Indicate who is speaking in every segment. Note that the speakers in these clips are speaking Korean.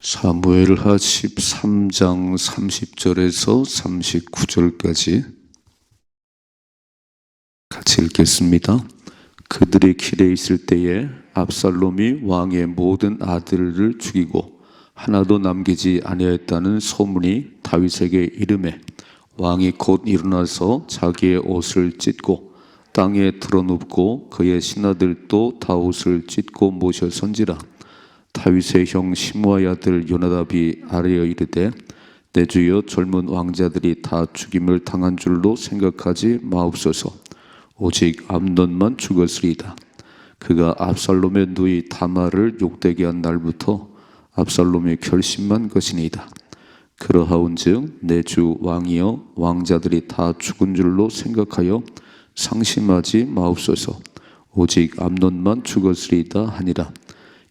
Speaker 1: 사무엘하 13장 30절에서 39절까지 같이 읽겠습니다. 그들이 길에 있을 때에 압살롬이 왕의 모든 아들을 죽이고 하나도 남기지 아니하였다는 소문이 다윗에게 이름에 왕이 곧 일어나서 자기의 옷을 찢고 땅에 드러눕고 그의 신하들도 다 옷을 찢고 모셔 선지라 다윗의 형 시므아의 아들 요나답이 아뢰어 이르되 내 주여 젊은 왕자들이 다 죽임을 당한 줄로 생각하지 마옵소서. 오직 암논만 죽었으리이다. 그가 압살롬의 누이 다마를 욕되게 한 날부터 압살롬이 결심한 것이니이다. 그러하온즉 내 주 왕이여 왕자들이 다 죽은 줄로 생각하여 상심하지 마옵소서. 오직 암논만 죽었으리이다 하니라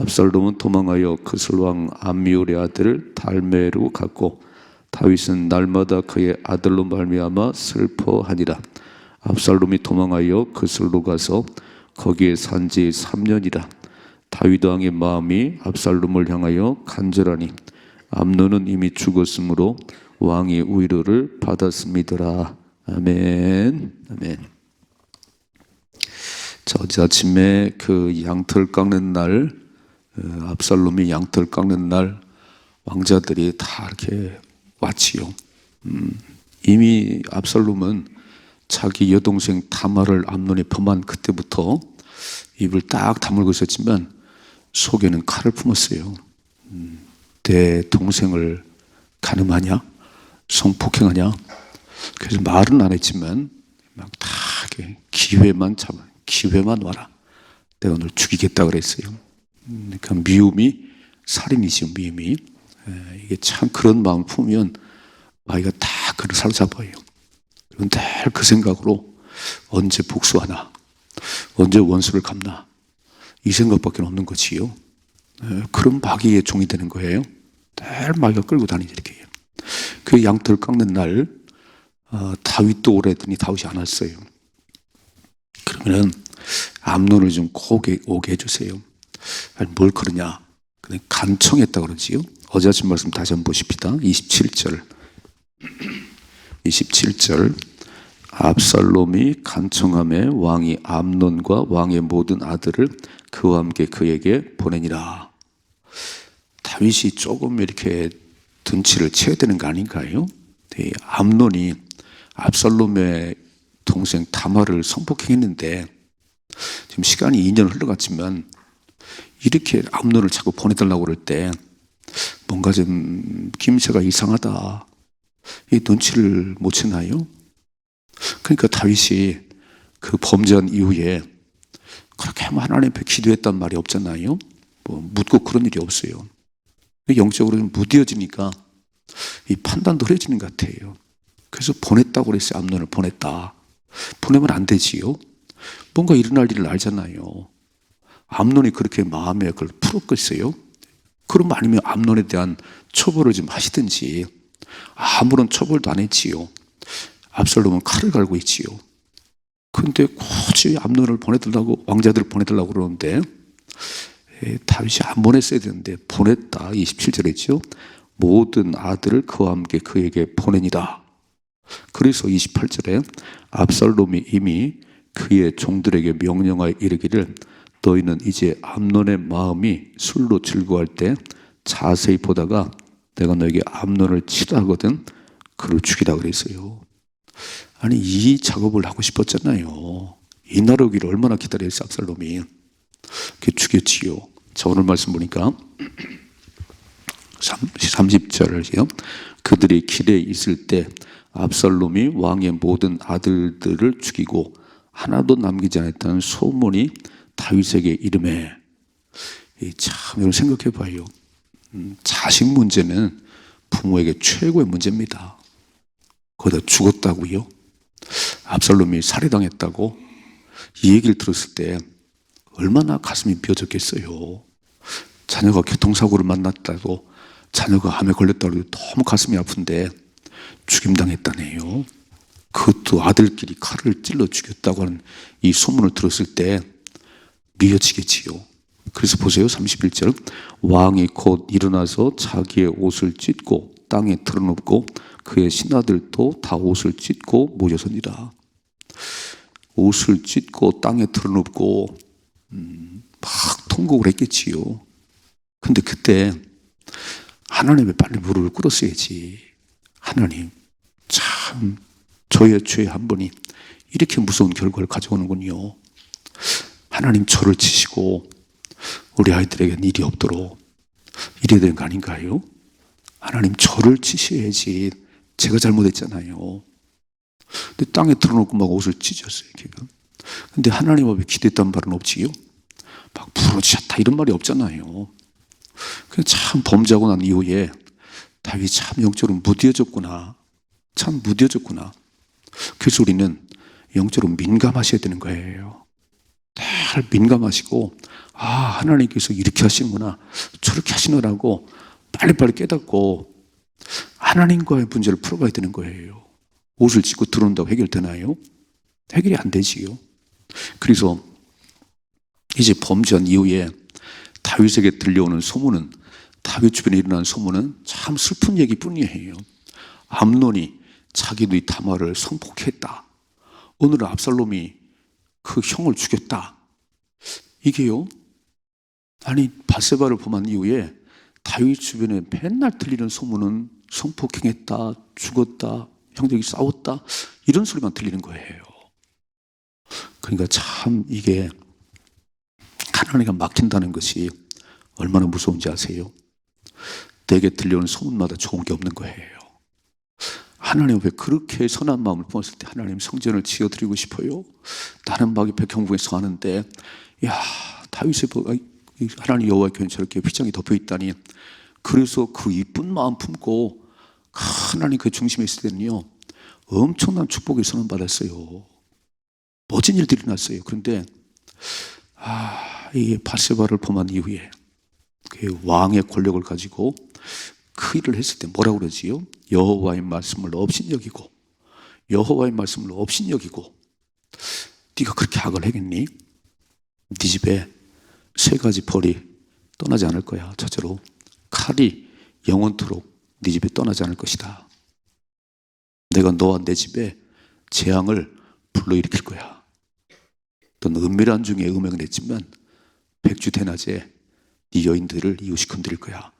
Speaker 1: 압살롬은 도망하여 그슬왕 암미울의 아들을 달메로 갔고 다윗은 날마다 그의 아들로 말미암아 슬퍼하니라. 압살롬이 도망하여 그슬로 가서 거기에 산 지 3년이라. 다윗 왕의 마음이 압살롬을 향하여 간절하니 암논은 이미 죽었으므로 왕이 위로를 받았음이더라. 아멘. 아멘. 자, 어제 아침에 그 양털 깎는 날 어, 압살롬이 양털 깎는 날 왕자들이 다 이렇게 왔지요. 음, 이미 압살롬은 자기 여동생 다마를 암논에 범한 그때부터 입을 딱 다물고 있었지만 속에는 칼을 품었어요. 음, 내 동생을 가늠하냐? 성폭행하냐? 그래서 말은 안 했지만 막 다 기회만 잡아 기회만 와라. 내가 널 죽이겠다 그랬어요. 그러니까 미움이 살인이죠, 미움이. 에, 이게 참 그런 마음 품으면 아이가 다 그를 사로잡아요. 늘그 생각으로 언제 복수하나, 언제 원수를 갚나, 이 생각밖에 없는 거지요. 에, 그런 마귀의 종이 되는 거예요. 늘 마귀가 끌고 다니지 이렇게. 그 양털 깎는 날, 어, 다윗도 오래더니 다윗이 안 왔어요. 그러면은 암론을 좀 오게, 오게 해주세요. 아니, 뭘 그러냐? 그냥 간청했다 그러지요. 어제 아침 말씀 다시 한번 보십시다. 27절. 27절. 압살롬이 간청함에 왕이 암론과 왕의 모든 아들을 그와 함께 그에게 보내니라. 다윗이 조금 이렇게 등치를 채야 되는 거 아닌가요? 네, 암론이 압살롬의 동생 다마를 성폭행했는데 지금 시간이 2년 흘러갔지만 이렇게 암론을 자꾸 보내달라고 그럴 때 뭔가 좀 김새가 이상하다. 이 눈치를 못 채나요? 그러니까 다윗이 그 범죄한 이후에 그렇게 하나님 앞에 기도했단 말이 없잖아요. 뭐 묻고 그런 일이 없어요. 영적으로 좀 무뎌지니까 이 판단도 흐려지는 것 같아요. 그래서 보냈다고 그랬어요. 암론을 보냈다. 보내면 안 되지요. 뭔가 일어날 일을 알잖아요. 암론이 그렇게 마음에 그걸 풀었겠어요? 그럼 아니면 암론에 대한 처벌을 좀 하시든지 아무런 처벌도 안 했지요. 압살롬은 칼을 갈고 있지요. 근데 굳이 암론을 보내달라고 왕자들을 보내달라고 그러는데 에, 다윗이 안 보냈어야 되는데 보냈다. 27절에 있죠. 모든 아들을 그와 함께 그에게 보내니라. 그래서 28절에 압살롬이 이미 그의 종들에게 명령하여 이르기를 너희는 이제 암론의 마음이 술로 즐거워할 때 자세히 보다가 내가 너에게 암론을 치라 하거든 그를 죽이라 그랬어요. 아니 이 작업을 하고 싶었잖아요. 이날 오기를 얼마나 기다렸어요 압살롬이. 그 죽였지요. 자 오늘 말씀 보니까 30절을요. 그들이 길에 있을 때 압살롬이 왕의 모든 아들들을 죽이고 하나도 남기지 않았다는 소문이 다윗에게 이름에 참 여러분 생각해 봐요. 음, 자식 문제는 부모에게 최고의 문제입니다. 거기다 죽었다고요? 압살롬이 살해당했다고? 이 얘기를 들었을 때 얼마나 가슴이 벼졌겠어요. 자녀가 교통사고를 만났다고 자녀가 암에 걸렸다고 너무 가슴이 아픈데 죽임당했다네요. 그것도 아들끼리 칼을 찔러 죽였다고 하는 이 소문을 들었을 때 미어지겠지요. 그래서 보세요. 31절. 왕이 곧 일어나서 자기의 옷을 찢고 땅에 털어놓고 그의 신하들도 다 옷을 찢고 모여서니라. 옷을 찢고 땅에 털어놓고 음, 막 통곡을 했겠지요. 근데 그때 하나님의 빨리 무릎을 꿇었어야지. 하나님, 참 저의 죄 한 번이 이렇게 무서운 결과를 가져오는군요. 하나님 저를 치시고 우리 아이들에게는 일이 없도록 이래야 되는 거 아닌가요? 하나님 저를 치셔야지 제가 잘못했잖아요. 근데 땅에 틀어놓고 막 옷을 찢었어요. 걔가. 근데 하나님 앞에 기대했단 말은 없지요. 막 부러지셨다 이런 말이 없잖아요. 그참 범죄하고 난 이후에 다윗이 참 영적으로 무뎌졌구나. 참 무뎌졌구나. 그래서 우리는 영적으로 민감하셔야 되는 거예요. 늘 민감하시고 아 하나님께서 이렇게 하시는구나 저렇게 하시느라고 빨리빨리 깨닫고 하나님과의 문제를 풀어가야 되는 거예요. 옷을 찢고 들어온다고 해결되나요? 해결이 안 되지요. 그래서 이제 범죄한 이후에 다윗에게 들려오는 소문은 다윗 주변에 일어난 소문은 참 슬픈 얘기뿐이에요. 암론이 자기도 이 다말을 성폭했다. 오늘은 압살롬이 그 형을 죽였다. 이게요. 아니 바세바를 범한 이후에 다윗 주변에 맨날 들리는 소문은 성폭행했다, 죽었다, 형제들이 싸웠다 이런 소리만 들리는 거예요. 그러니까 참 이게 하나님과 막힌다는 것이 얼마나 무서운지 아세요? 내게 들려오는 소문마다 좋은 게 없는 거예요. 하나님 앞에 그렇게 선한 마음을 품었을 때 하나님 성전을 지어드리고 싶어요. 다른 막이 백형국에 서 하는데 야 다윗의 하나님 여호와의 저렇게 휘장이 덮여 있다니 그래서 그 이쁜 마음 품고 하나님 그 중심에 있을 때는요 엄청난 축복의 선언 받았어요. 멋진 일들이 났어요. 그런데 아, 이 바세바를 범한 이후에 그 왕의 권력을 가지고 그 일을 했을 때 뭐라고 그러지요? 여호와의 말씀을 업신여기고 여호와의 말씀을 업신여기고 네가 그렇게 악을 하겠니? 네 집에 세 가지 벌이 떠나지 않을 거야. 첫째로 칼이 영원토록 네 집에 떠나지 않을 것이다. 내가 너와 내 집에 재앙을 불러일으킬 거야. 또는 은밀한 중에 음행을 했지만 백주 대낮에 네 여인들을 이웃이 건드릴 거야.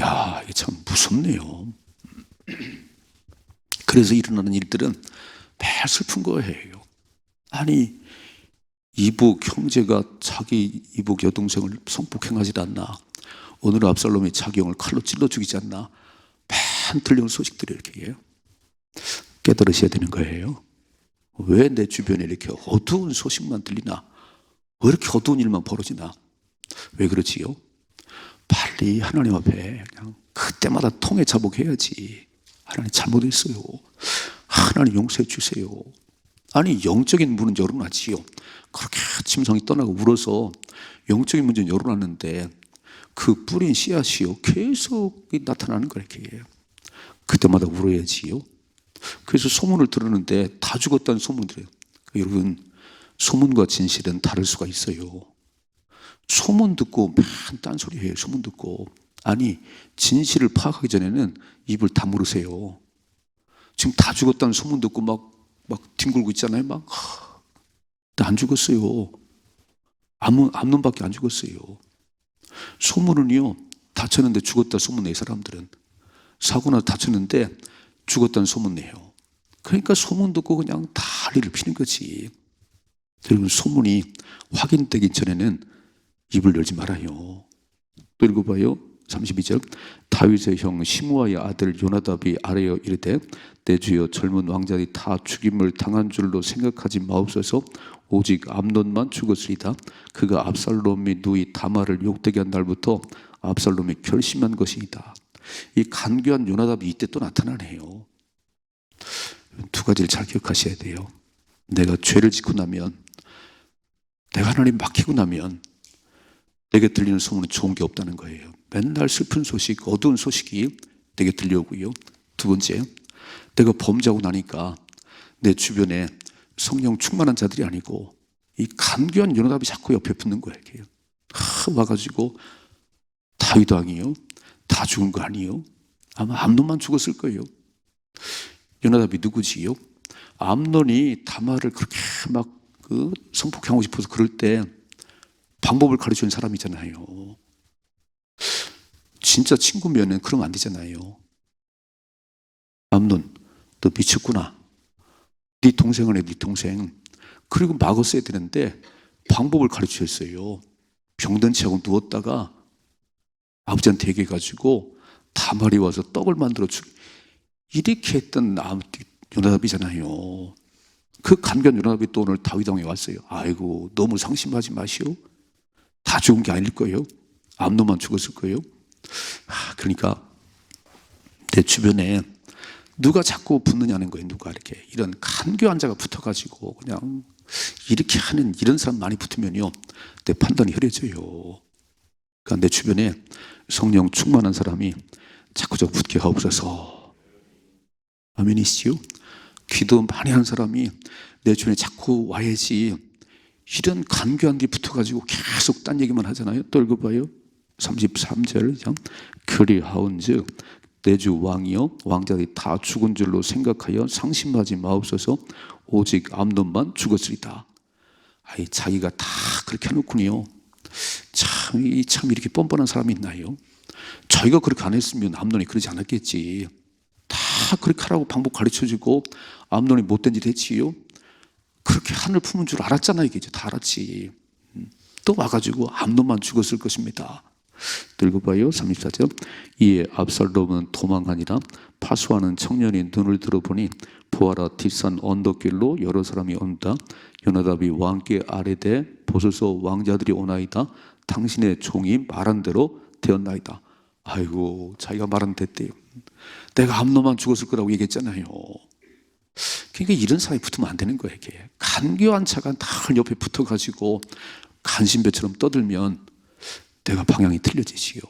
Speaker 1: 야, 이게 참 무섭네요. 그래서 일어나는 일들은 매일 슬픈 거예요. 아니, 이복 형제가 자기 이복 여동생을 성폭행하지 않나. 오늘 압살롬이 자기 형을 칼로 찔러 죽이지 않나. 맨 들려오는 소식들이 이렇게 해요. 깨달으셔야 되는 거예요. 왜 내 주변에 이렇게 어두운 소식만 들리나? 왜 이렇게 어두운 일만 벌어지나? 왜 그러지요? 빨리 하나님 앞에 그냥 그때마다 통해 자복해야지. 하나님 잘못했어요. 하나님 용서해 주세요. 아니 영적인 문은 열어놨지요. 그렇게 침성이 떠나고 울어서 영적인 문제는 열어놨는데 그 뿌린 씨앗이요 계속 나타나는 거 이렇게 그때마다 울어야지요. 그래서 소문을 들었는데 다 죽었다는 소문을 들어요. 여러분 소문과 진실은 다를 수가 있어요. 소문 듣고 맨 딴소리 해요. 소문 듣고 아니 진실을 파악하기 전에는 입을 다물으세요. 지금 다 죽었다는 소문 듣고 막 막 뒹굴고 있잖아요. 막안 죽었어요. 암, 암론밖에 안 죽었어요. 소문은요 다쳤는데 죽었다 소문내 사람들은 사고나 다쳤는데 죽었다는 소문내요. 그러니까 소문 듣고 그냥 다 할일을 피는 거지. 여러분 소문이 확인되기 전에는 입을 열지 말아요. 또 읽어봐요. 32절 다윗의 형 시므아의 아들 요나답이 아뢰어 이르되 내 주여 젊은 왕자들이 다 죽임을 당한 줄로 생각하지 마옵소서 오직 암론만 죽었으리다 그가 압살롬이 누이 다말을 욕되게 한 날부터 압살롬이 결심한 것이다 이 간교한 요나답이 이때 또 나타나네요 가지를 잘 기억하셔야 돼요. 내가 죄를 짓고 나면, 내가 하나님 맡기고 나면, 내게 들리는 소문은 좋은 게 없다는 거예요. 맨날 슬픈 소식, 어두운 소식이 내게 들려오고요. 두 번째, 내가 범죄하고 나니까 내 주변에 성령 충만한 자들이 아니고 이 간교한 연합이 자꾸 옆에 붙는 거예요. 이렇게. 하, 와가지고 다윗 왕이요, 다 죽은 거 아니요? 아마 암론만 죽었을 거예요. 연합이 누구지요? 암론이 다말을 그렇게 막 그 성폭행하고 싶어서 그럴 때 방법을 가르쳐 준 사람이잖아요. 진짜 친구면은 그러면 안 되잖아요. 암론, 너 미쳤구나. 네 동생은 네 동생. 그리고 막았어야 되는데 방법을 가르쳐 줬어요. 병든 채하고 누웠다가 아버지한테 얘기해가지고 다말이 와서 떡을 만들어 주. 이렇게 했던 요나답이잖아요. 그 간견 요나답이 또 오늘 다윗왕에 왔어요. 아이고 너무 상심하지 마시오. 다 죽은 게 아닐 거예요. 암노만 죽었을 거예요. 아, 그러니까 내 주변에 누가 자꾸 붙느냐는 거예요. 누가 이렇게 이런 간교한 자가 붙어가지고 그냥 이렇게 하는 이런 사람 많이 붙으면요, 내 판단이 흐려져요. 그러니까 내 주변에 성령 충만한 사람이 자꾸 저 붙게 하옵소서. 아멘이시요? 기도 많이 하는 사람이 내 주변에 자꾸 와야지 이런 간교한 게 붙어가지고 계속 딴 얘기만 하잖아요. 또 읽어봐요. 33절 그리하온즉 내주 왕이여 왕자들이 다 죽은 줄로 생각하여 상심하지 마옵소서 오직 암론만 죽었으리다. 아이 자기가 다 그렇게 해놓군요. 참, 이 참 이렇게 뻔뻔한 사람이 있나요? 저희가 그렇게 안 했으면 암론이 그러지 않았겠지. 다 그렇게 하라고 방법 가르쳐주고 암론이 못된 일 했지요. 그렇게 하늘 품은 줄 알았잖아 이게 이제 다 알았지. 음, 또 와가지고 암론만 죽었을 것입니다. 또 읽어봐요. 34절. 이에 압살롬은 도망하니라 파수하는 청년이 눈을 들어보니 보아라 뒷산 언덕길로 여러 사람이 온다. 요나답이 왕께 아래되 보소서 왕자들이 오나이다. 당신의 종이 말한 대로 되었나이다. 아이고 자기가 말한 됐대요. 내가 암노만 죽었을 거라고 얘기했잖아요. 그러니까 이런 사람이 붙으면 안 되는 거예요. 이게 간교한 차가 다 옆에 붙어가지고 간신배처럼 떠들면 내가 방향이 틀려지지요.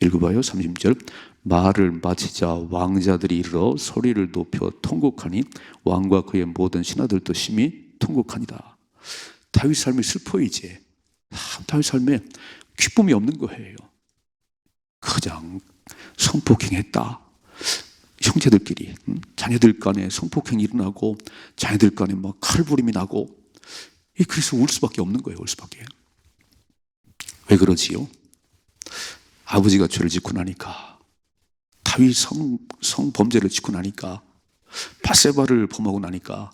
Speaker 1: 읽어봐요. 30절. 말을 마치자 왕자들이 이르러 소리를 높여 통곡하니 왕과 그의 모든 신하들도 심히 통곡하니라. 다윗 삶이 슬퍼 이제. 아, 다윗 삶에 기쁨이 없는 거예요. 그냥 성폭행했다. 형제들끼리 음, 자녀들 간에 성폭행이 일어나고 자녀들 간에 막 칼부림이 나고 이 그래서 울 수밖에 없는 거예요. 울 수밖에. 왜 그러지요? 아버지가 죄를 짓고 나니까 다윗 성, 성범죄를 짓고 나니까 바세바를 범하고 나니까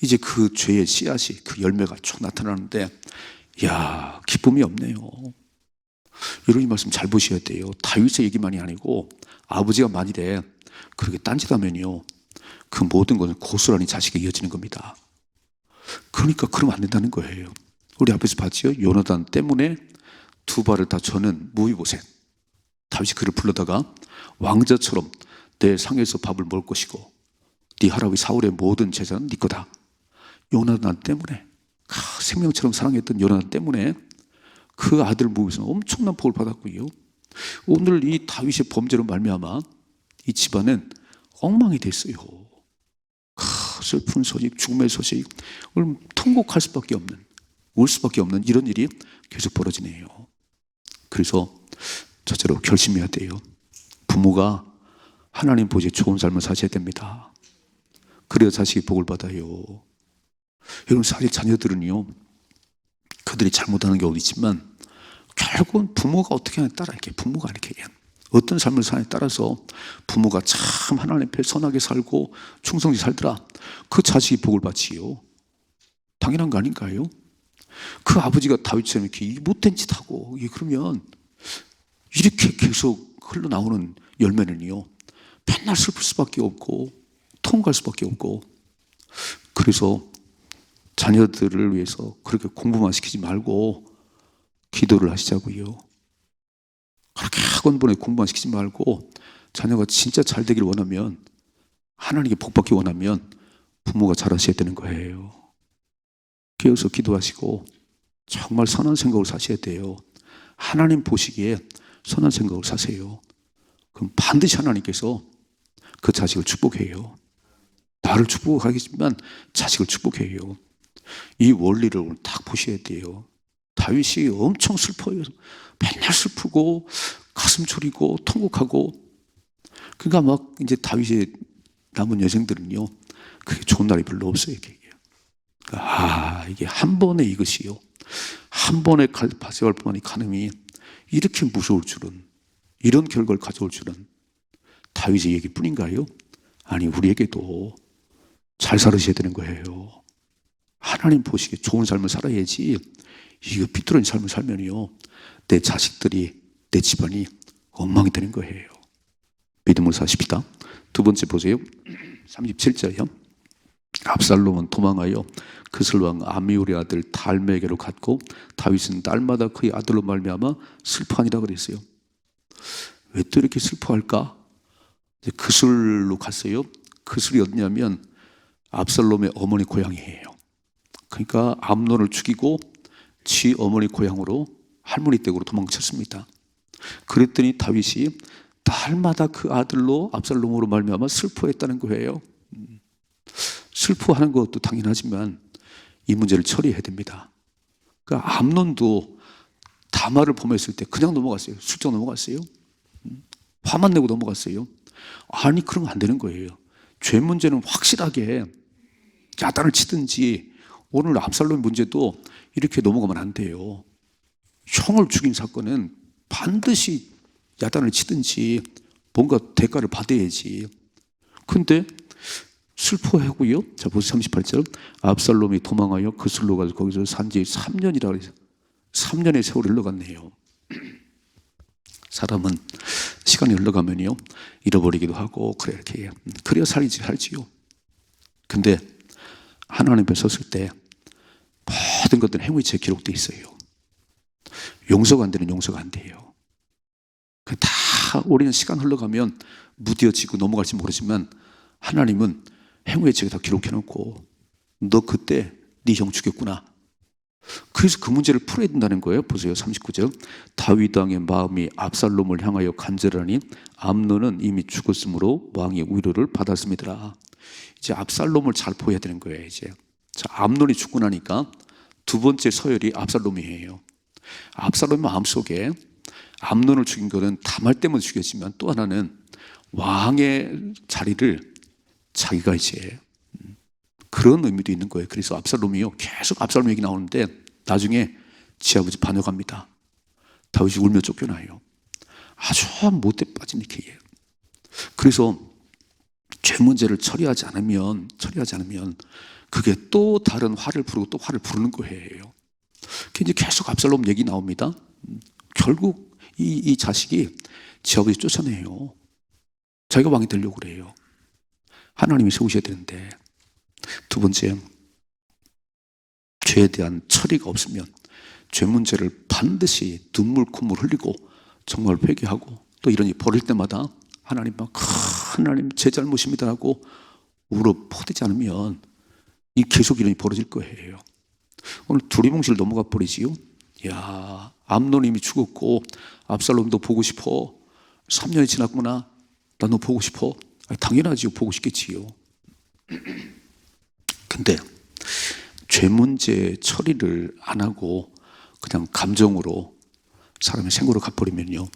Speaker 1: 이제 그 죄의 씨앗이 그 열매가 쭉 나타나는데 야 기쁨이 없네요. 이런 말씀 잘 보셔야 돼요. 다윗의 얘기만이 아니고 아버지가 만일에 그렇게 딴짓하면요 그 모든 것은 고스란히 자식에 이어지는 겁니다. 그러니까 그러면 안 된다는 거예요. 우리 앞에서 봤지요? 요나단 때문에 두 발을 다 저는 무위보셋. 다윗이 그를 불러다가 왕자처럼 내 상에서 밥을 먹을 것이고 네 할아버지 사울의 모든 재산은 네 거다. 요나단 때문에 아, 생명처럼 사랑했던 요나단 때문에 그 아들 무위에서 엄청난 복을 받았고요. 오늘 이 다윗의 범죄로 말미암아 이 집안은 엉망이 됐어요. 아, 슬픈 소식, 죽음의 소식, 통곡할 수밖에 없는, 울 수밖에 없는 이런 일이 계속 벌어지네요. 그래서 저처럼 결심해야 돼요. 부모가 하나님 보지 좋은 삶을 사셔야 됩니다. 그래야 자식이 복을 받아요. 여러분 사실 자녀들은요, 그들이 잘못하는 경우도 있지만 결국은 부모가 어떻게 하냐에 따라 이렇게 부모가 이렇게 어떤 삶을 사냐에 따라서 부모가 참 하나님 앞에 선하게 살고 충성히 살더라. 그 자식이 복을 받지요. 당연한 거 아닌가요? 그 아버지가 다윗처럼 이렇게 못된 짓 하고 그러면 이렇게 계속 흘러나오는 열매는요 맨날 슬플 수밖에 없고 통갈 수밖에 없고 그래서 자녀들을 위해서 그렇게 공부만 시키지 말고 기도를 하시자고요. 그렇게 학원 보내 공부만 시키지 말고 자녀가 진짜 잘 되기를 원하면 하나님께 복 받기 원하면 부모가 잘하셔야 되는 거예요. 깨어서 기도하시고 정말 선한 생각을 사셔야 돼요. 하나님 보시기에 선한 생각을 사세요. 그럼 반드시 하나님께서 그 자식을 축복해요. 나를 축복하겠지만 자식을 축복해요. 이 원리를 딱 보셔야 돼요. 다윗이 엄청 슬퍼요. 맨날 슬프고 가슴 졸이고 통곡하고 그러니까 막 이제 다윗의 남은 여생들은요. 그게 좋은 날이 별로 없어요. 이게. 아 이게 한 번에 이것이요. 한 번에 발생할 뿐만이 가늠이 이렇게 무서울 줄은 이런 결과를 가져올 줄은 다윗의 얘기뿐인가요? 아니 우리에게도 잘 살으셔야 되는 거예요. 하나님 보시기에 좋은 삶을 살아야지 이거 비뚤어진 삶을 살면요 내 자식들이 내 집안이 엉망이 되는 거예요. 믿음을 사십시다. 두 번째 보세요. 37절이요. 압살롬은 도망하여 그슬왕 아미울의 아들 달메게로 갔고 다윗은 딸마다 그의 아들로 말미암아 슬퍼하니라 그랬어요. 왜 또 이렇게 슬퍼할까? 그슬로 갔어요. 그슬이 어디냐면 압살롬의 어머니 고향이에요. 그러니까 암론을 죽이고 지 어머니 고향으로 할머니 댁으로 도망쳤습니다. 그랬더니 다윗이 딸마다 그 아들로 압살롬으로 말미암아 슬퍼했다는 거예요. 음. 슬퍼하는 것도 당연하지만 이 문제를 처리해야 됩니다. 그러니까 암론도 다말을 범했을 때 그냥 넘어갔어요. 슬쩍 넘어갔어요. 음. 화만 내고 넘어갔어요. 아니 그러면 안 되는 거예요. 죄 문제는 확실하게 야단을 치든지 오늘 압살롬 문제도 이렇게 넘어가면 안 돼요. 형을 죽인 사건은 반드시 야단을 치든지 뭔가 대가를 받아야지. 근데 슬퍼하고요. 자, 보세요. 38절. 압살롬이 도망하여 그슬로 가서 거기서 산지 3년이라 그래서 3년의 세월이 흘러갔네요. 사람은 시간이 흘러가면요. 잃어버리기도 하고 그래 이렇게 그래야 살지 살지요. 근데 하나님 앞에 섰을 때 모든 것들은 행위에 기록돼 있어요. 용서가 안 되는 용서가 안 돼요. 그다 우리는 시간 흘러가면 무뎌지고 넘어갈지 모르지만 하나님은 행위의 책에 다 기록해 놓고 너 그때 네 형 죽였구나. 그래서 그 문제를 풀어야 된다는 거예요. 보세요. 39절. 다윗 왕의 마음이 압살롬을 향하여 간절하니 암론은 이미 죽었으므로 왕의 위로를 받았습니다. 이제 압살롬을 잘 보여야 되는 거예요, 이제. 자, 암론이 죽고 나니까 두 번째 서열이 압살롬이에요. 압살롬 마음속에 암론을 죽인 거는 다말 때문에 죽였지만 또 하나는 왕의 자리를 자기가 이제 음, 그런 의미도 있는 거예요. 그래서 압살롬이요. 계속 압살롬 얘기 나오는데 나중에 지 아버지 반역합니다. 다윗이 울며 쫓겨나요. 아주 못돼 빠진 이렇게. 그래서 죄 문제를 처리하지 않으면 처리하지 않으면 그게 또 다른 화를 부르고 또 화를 부르는 거예요. 이제 계속 압살롬 얘기 나옵니다. 음, 결국 이, 이 자식이 지 아버지 쫓아내요. 자기가 왕이 되려고 그래요. 하나님이 세우셔야 되는데 두 번째 죄에 대한 처리가 없으면 죄 문제를 반드시 눈물 콧물 흘리고 정말 회개하고 또 이런 일 벌일 때마다 하나님 막 하나님 제 잘못입니다 하고 울어 퍼대지 않으면 이 계속 이런 일이 벌어질 거예요. 오늘 두리뭉실 넘어가 버리지요. 야 암노님이 죽었고 압살롬도 보고 싶어. 3년이 지났구나. 나 너 보고 싶어. 당연하지요. 보고 싶겠지요. 근데 죄 문제 처리를 안 하고 그냥 감정으로 사람의 생고를 갚버리면요.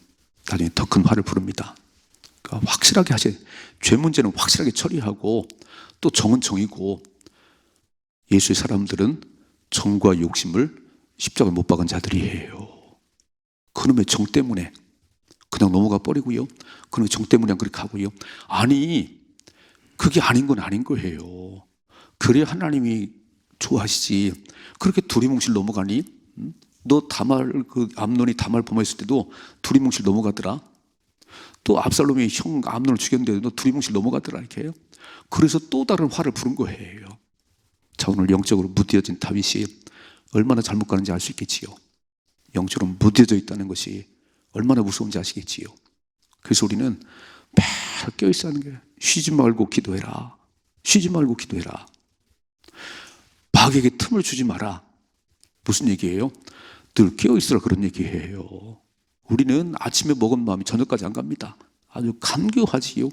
Speaker 1: 나중에 더 큰 화를 부릅니다. 그러니까 확실하게 하셔야 죄 문제는 확실하게 처리하고 또 정은 정이고 예수의 사람들은 정과 욕심을 십자가에 못 박은 자들이에요. 그놈의 정 때문에 그냥 넘어가 버리고요. 그놈의 정 때문에 그렇게 하고요. 아니, 그게 아닌 건 아닌 거예요. 그래야 하나님이 좋아하시지. 그렇게 두리뭉실 넘어가니? 응? 너 다말, 그 암론이 다말 범했을 때도 두리뭉실 넘어가더라. 또 압살롬이 형 암론을 죽였는데도 너 두리뭉실 넘어가더라. 이렇게 요 그래서 또 다른 화를 부른 거예요. 자, 오늘 영적으로 무뎌진 다윗이 얼마나 잘못 가는지 알 수 있겠지요. 영적으로 무뎌져 있다는 것이 얼마나 무서운지 아시겠지요. 그래서 우리는 매일 껴있어 하는 게 쉬지 말고 기도해라. 쉬지 말고 기도해라. 마귀에게 틈을 주지 마라. 무슨 얘기예요? 늘 깨어 있으라 그런 얘기예요. 우리는 아침에 먹은 마음이 저녁까지 안 갑니다. 아주 간교하지요.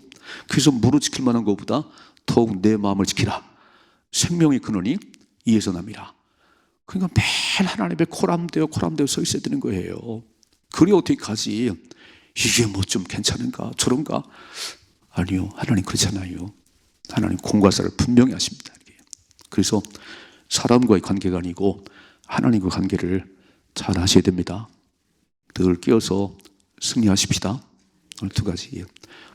Speaker 1: 그래서 무릎 지킬 만한 것보다 더욱 내 마음을 지키라. 생명의 근원이 이에서 남이라. 그러니까 매일 하나님의 코람되어 코람되어 서 있어야 되는 거예요. 그리 어떻게 가지? 이게 뭐 좀 괜찮은가? 저런가? 아니요. 하나님 그렇잖아요. 하나님 공과사를 분명히 하십니다. 그래서 사람과의 관계가 아니고 하나님과 관계를 잘 하셔야 됩니다. 늘 깨어서 승리하십시다. 두 가지.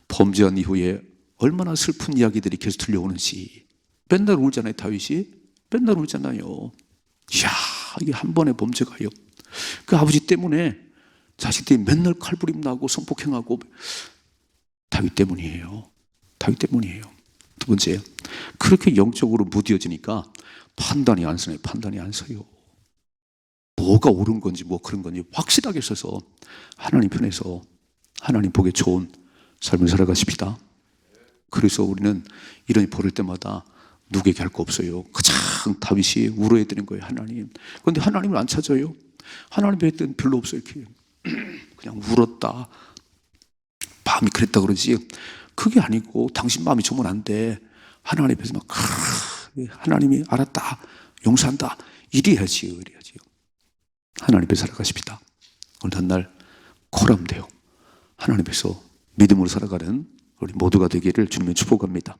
Speaker 1: 범죄한 이후에 얼마나 슬픈 이야기들이 계속 들려오는지. 맨날 울잖아요, 다윗이. 맨날 울잖아요. 이야, 이게 한 번의 범죄가요. 그 아버지 때문에 자식들이 맨날 칼부림 나고 성폭행하고 다윗 때문이에요. 다윗 때문이에요. 두 번째, 그렇게 영적으로 무뎌지니까 판단이 안 서요. 판단이 안 서요. 뭐가 옳은 건지 뭐 그런 건지 확실하게 서서 하나님 편에서 하나님 보기에 좋은 삶을 살아가십시다. 그래서 우리는 이런 벌을 때마다 누구에게 할거 없어요. 가장 다윗이 울어야 되는 거예요, 하나님. 그런데 하나님을 안 찾아요. 하나님의 때는 별로 없어요, 이렇게. 그냥 울었다. 마음이 그랬다 그러지. 그게 아니고 당신 마음이 좋으면 안 돼. 하나님 앞에서 막 크, 하나님이 알았다. 용서한다. 이래야지요, 이래야지요. 하나님 앞에 살아가십시다. 오늘 한날 코람되어 하나님 앞에서 믿음으로 살아가는 우리 모두가 되기를 주님의 축복합니다.